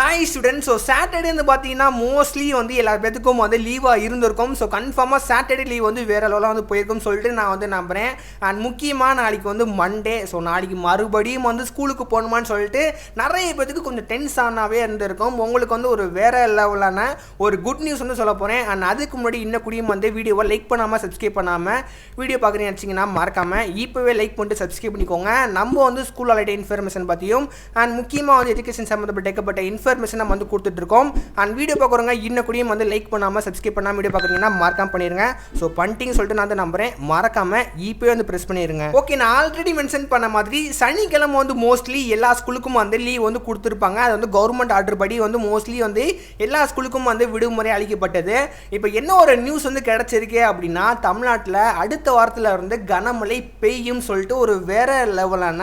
Hi student so Saturday வந்து பார்த்தீங்கன்னா mostly வந்து எல்லா பேத்துக்கும் வந்து லீவாக இருந்திருக்கும். ஸோ கன்ஃபார்மாக சாட்டர்டே லீவ் வந்து வேற லெவலாக வந்து போயிருக்கும்னு சொல்லிட்டு நான் வந்து நம்புகிறேன் அண்ட் முக்கியமாக நாளைக்கு வந்து மண்டே ஸோ நாளைக்கு மறுபடியும் வந்து ஸ்கூலுக்கு போகணுமான்னு சொல்லிட்டு நிறைய பேத்துக்கு கொஞ்சம் டென்ஸ் ஆனாவே இருந்திருக்கும். உங்களுக்கு வந்து ஒரு வேற லெவலான ஒரு குட் நியூஸ் வந்து சொல்ல போகிறேன் அண்ட் அதுக்கு முன்னாடி இன்னும் கூடியும் வந்து வீடியோவை லைக் பண்ணாமல் சப்ஸ்கிரைப் பண்ணாமல் வீடியோ பார்க்குறீங்கன்னு வச்சிங்கன்னா மறக்காமல் இப்போவே லைக் பண்ணிட்டு சப்ஸ்கிரைப் பண்ணிக்கோங்க. நம்ம வந்து ஸ்கூல் அலைட்ட இன்ஃபர்மேஷன் பற்றியும் அண்ட் முக்கியமாக வந்து எஜுகேஷன் சம்மந்தப்பட்ட இன்ஃபர் இன்ஃபர்மேஷன் நம்ம வந்து கொடுத்துட்ருக்கோம். அண்ட் வீடியோ பார்க்குறவங்க இன்னும் கூடயும் வந்து லைக் பண்ணாமல் சப்ஸ்கிரைப் பண்ணாமல் வீடியோ பார்க்குறீங்கன்னா மறக்காம பண்ணிடுங்க ஸோ பண்ணிட்டீங்கன்னு சொல்லிட்டு நான் வந்து நம்புறேன். மறக்காமல் இப்போயே வந்து ப்ரெஸ் பண்ணிடுங்க ஓகே நான் ஆல்ரெடி மென்ஷன் பண்ண மாதிரி சனிக்கிழமை வந்து மோஸ்ட்லி எல்லா ஸ்கூலுக்கும் வந்து லீவ் வந்து கொடுத்துருப்பாங்க. அது வந்து கவர்மெண்ட் ஆர்டர் படி வந்து மோஸ்ட்லி வந்து எல்லா ஸ்கூலுக்கும் வந்து விடுமுறை அளிக்கப்பட்டது. இப்போ என்ன ஒரு நியூஸ் வந்து கிடச்சிருக்கு அப்படின்னா தமிழ்நாட்டில் அடுத்த வாரத்தில் இருந்து கனமழை பெய்யும் சொல்லிட்டு ஒரு வேற லெவலான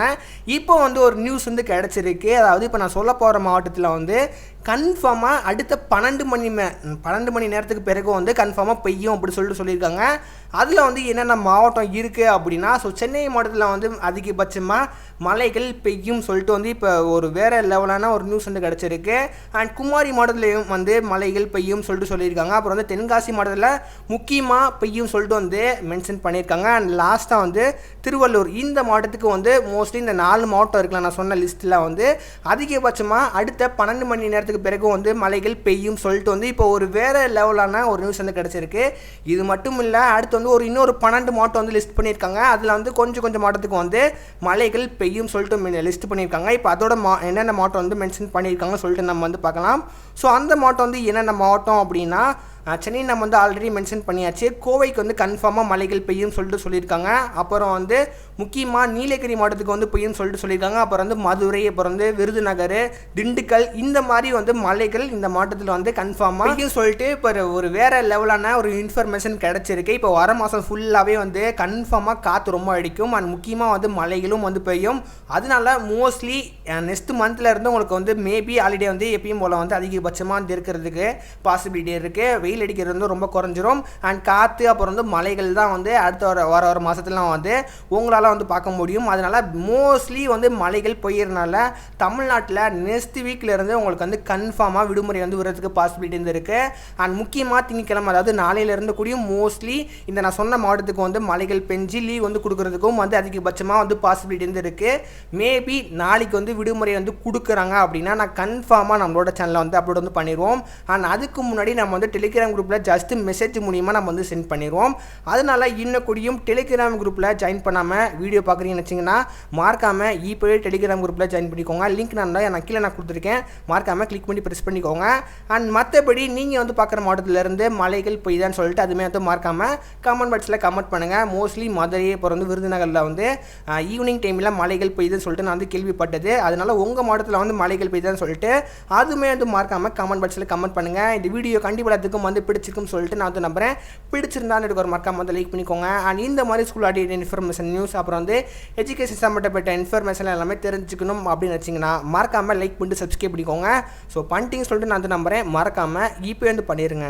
இப்போ வந்து ஒரு நியூஸ் வந்து கிடச்சிருக்கு. அதாவது இப்போ நான் சொல்ல போகிற மாவட்டத்தில் வந்து வந்து கன்ஃபார்மாக அடுத்த பன்னெண்டு மணி மே பன்னெண்டு மணி நேரத்துக்கு பிறகு வந்து கன்ஃபார்மாக பெய்யும் அப்படி சொல்லிட்டு சொல்லியிருக்காங்க. அதில் வந்து என்னென்ன மாவட்டம் இருக்குது அப்படின்னா ஸோ சென்னை மாவட்டத்தில் வந்து அதிகபட்சமாக மலைகள் பெய்யும் சொல்லிட்டு வந்து இப்போ ஒரு வேறு லெவலான ஒரு நியூஸ் வந்து கிடச்சிருக்கு. அண்ட் குமாரி மாவட்டத்துலேயும் வந்து மலைகள் பெய்யும் சொல்லிட்டு சொல்லியிருக்காங்க. அப்புறம் வந்து தென்காசி மாவட்டத்தில் முக்கியமாக பெய்யும் சொல்லிட்டு வந்து மென்ஷன் பண்ணியிருக்காங்க. அண்ட் லாஸ்ட்டாக வந்து திருவள்ளூர் இந்த மாவட்டத்துக்கு வந்து மோஸ்ட்லி இந்த நாலு மாவட்டம் இருக்கலாம் நான் சொன்ன லிஸ்ட்டில் வந்து அதிகபட்சமாக அடுத்த பன்னெண்டு மணி நேரத்துக்கு பிறகு வந்து மலைகள் பெய்யும் சொல்லிட்டு வந்து இப்போ ஒரு வேறு லெவலான ஒரு நியூஸ் வந்து கிடச்சிருக்கு. இது மட்டும் இல்லை அடுத்து வந்து ஒரு இன்னொரு பன்னெண்டு மாவட்டம் வந்து லிஸ்ட் பண்ணியிருக்காங்க. அதில் வந்து கொஞ்சம் கொஞ்சம் மாவட்டத்துக்கு வந்து மலைகள் பெய்யும் சொல்லிட்டு லிஸ்ட் பண்ணியிருக்காங்க. இப்போ அதோட மா என்னென்ன மாவட்டம் வந்து மென்ஷன் பண்ணியிருக்காங்க சொல்லிட்டு நம்ம வந்து பார்க்கலாம். ஸோ அந்த மாவட்டம் வந்து என்னென்ன மாவட்டம் அப்படின்னா சென்னை நம்ம வந்து ஆல்ரெடி மென்ஷன் பண்ணியாச்சு. கோவைக்கு வந்து கன்ஃபார்மாக மலைகள் பெய்யும் சொல்லிட்டு சொல்லியிருக்காங்க. அப்புறம் வந்து முக்கியமாக நீலகிரி மாவட்டத்துக்கு வந்து பொய்யும் சொல்லிட்டு சொல்லியிருக்காங்க. அப்புறம் வந்து மதுரை அப்புறம் வந்து விருதுநகர் திண்டுக்கல் இந்த மாதிரி வந்து மலைகள் இந்த மாவட்டத்தில் வந்து கன்ஃபார்மாக பெய்யும் சொல்லிட்டு இப்போ ஒரு வேறு லெவலான ஒரு இன்ஃபர்மேஷன் கிடச்சிருக்கு. இப்போ வர மாதம் ஃபுல்லாகவே வந்து கன்ஃபார்மாக காற்று ரொம்ப அடிக்கும். அண்ட் முக்கியமாக வந்து மலைகளும் வந்து பெய்யும். அதனால மோஸ்ட்லி நெக்ஸ்ட் மந்த்தில் இருந்து உங்களுக்கு வந்து மேபி ஹாலிடே வந்து எப்பயும் போல் வந்து அதிகபட்சமாக வந்து இருக்கிறதுக்கு பாசிபிலிட்டி இருக்குது வெயில் அடிக்கிறது வந்து ரொம்ப குறைஞ்சிரும். அண்ட் காற்று அப்புறம் வந்து மலைகள் தான் வந்து அடுத்த வர வர வர மாதத்துலாம் வந்து உங்களால் வந்து பார்க்க முடியும். அதனால் மோஸ்ட்லி வந்து மலைகள் போயிடுறனால தமிழ்நாட்டில் நெக்ஸ்ட் வீக்லேருந்து உங்களுக்கு வந்து கன்ஃபார்மாக விடுமுறை வந்து விடுறதுக்கு பாசிபிலிட்டி வந்து இருக்குது அண்ட் முக்கியமாக திங்கக்கிழமை அதாவது நாளையிலேருந்து கூடியும் மோஸ்ட்லி இந்த நான் சொன்ன மாவட்டத்துக்கு வந்து மலைகள் பெஞ்சு லீவ் வந்து கொடுக்குறதுக்கும் வந்து அதிகபட்சமாக வந்து பாசிபிலிட்டி வந்து இருக்குது மேபி நாளைக்கு வந்து விடுமுறை வந்து கொடுக்குறாங்க அப்படின்னா நான் கன்ஃபார்மாக நம்மளோட சேனலில் வந்து அப்லோட் வந்து பண்ணிடுவோம் அண்ட் அதுக்கு முன்னாடி நம்ம வந்து டெலிகிராம் குரூப்பில் ஜஸ்ட் மெசேஜ் மூலியமாக நம்ம வந்து சென்ட் பண்ணிடுவோம் அதனால இன்னும் கூடியும் டெலிகிராம் குரூப்பில் ஜாயின் பண்ணாமல் வீடியோ பார்க்குறீங்கன்னு வச்சிங்கன்னா மறக்காமல் இப்போவே டெலிகிராம் குரூப்பில் ஜாயின் பண்ணிக்கோங்க. லிங்க் நான் தான் நான் கீழே நான் கொடுத்துருக்கேன். மறக்காமல் கிளிக் பண்ணி ப்ரெஸ் பண்ணிக்கோங்க. அண்ட் மற்றபடி நீங்கள் வந்து பார்க்குற மாவட்டத்திலேருந்து மலைகள் பெய்யுதான்னு சொல்லிட்டு அதுமே வந்து மறக்காமல் கமெண்ட் பாக்ஸில் கமெண்ட் பண்ணுங்கள் மோஸ்ட்லி மதுரை பிறந்து வந்து விருதுநகரில் வந்து ஈவினிங் டைமில் மலைகள் பெய்யுதுன்னு சொல்லிட்டு நான் வந்து கேள்விப்பட்டது. அதனால் உங்கள் மாவட்டத்தில் வந்து மலைகள் பெய்யுதான்னு சொல்லிட்டு அதுமே வந்து மறக்காமல் கமெண்ட் பாக்ஸில் கமெண்ட் பண்ணுங்கள் இந்த வீடியோ கண்டிப்பாக வந்து பிடிச்சிருக்குன்னு சொல்லிட்டு நான் வந்து நம்புறேன். பிடிச்சிருந்தான்னு எனக்கு ஒரு மறக்காமல் வந்து லைக் பண்ணிக்கோங்க. அண்ட் இந்த மாதிரி ஸ்கூல் அடி இன்ஃபர்மேஷன் நியூஸ் அப்புறம் அப்புறம் வந்து எஜுகேஷன் சம்மந்தப்பட்ட இன்ஃபர்மேஷன் எல்லாமே தெரிஞ்சுக்கணும் அப்படின்னு வச்சிங்கன்னா மறக்காமல் லைக் பண்ணிட்டு சப்ஸ்கிரைப் பண்ணிக்கோங்க. ஸோ பண்ணிட்டீங்கன்னு சொல்லிட்டு நான் வந்து நம்புகிறேன் மறக்காமல் இப்போ வந்து பண்ணிடுங்க